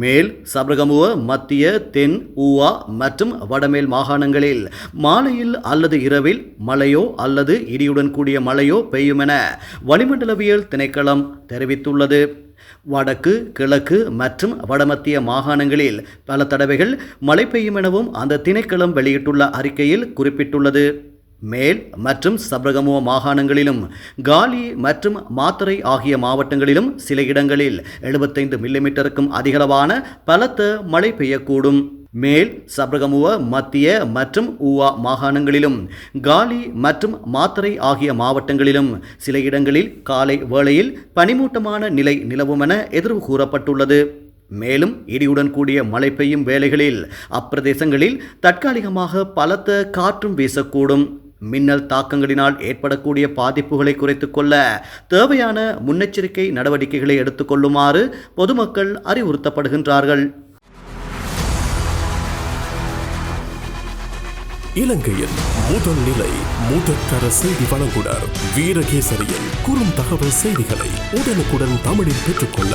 மேல் சபரகமுவ மத்திய தென் ஊவா மற்றும் வடமேல் மாகாணங்களில் மாலையில் அல்லது இரவில் மழையோ அல்லது இடியுடன் கூடிய மழையோ பெய்யும் என வளிமண்டலவியல் திணைக்களம் தெரிவித்துள்ளது. வடக்கு கிழக்கு மற்றும் வடமத்திய மாகாணங்களில் பல தடவைகள் மழை பெய்யும் எனவும் அந்த திணைக்களம் வெளியிட்டுள்ள அறிக்கையில் குறிப்பிட்டுள்ளது. மேல் மற்றும் சபரகமுவ மாகாணங்களிலும் காலி மற்றும் மாத்தரை ஆகிய மாவட்டங்களிலும் சில இடங்களில் எழுபத்தைந்து மில்லிமீட்டருக்கும் அதிகளவான பலத்த மழை பெய்யக்கூடும். மேல் சபரகமுவ மத்திய மற்றும் ஊவா மாகாணங்களிலும் காலி மற்றும் மாத்தரை ஆகிய மாவட்டங்களிலும் சில இடங்களில் காலை வேளையில் பனிமூட்டமான நிலை நிலவும் என எதிர்வு கூறப்பட்டுள்ளது. மேலும் இடியுடன் கூடிய மழை பெய்யும் வேளைகளில் அப்பிரதேசங்களில் தற்காலிகமாக பலத்த காற்றும் வீசக்கூடும். மின்னல் தாக்கங்களினால் ஏற்படக்கூடிய பாதிப்புகளை குறைத்துக்கொள்ள தேவையான முன்னெச்சரிக்கை நடவடிக்கைகளை எடுத்துக்கொள்ளுமாறு பொதுமக்கள் அறிவுறுத்தப்படுகின்றார்கள். இலங்கையின் முதல் நிலை முதற்கர செய்தி வழங்குனர் வீரகேசரியின் குறும் தகவல் செய்திகளை உடனுக்குடன் தமிழில் பெற்றுக்கொள்ள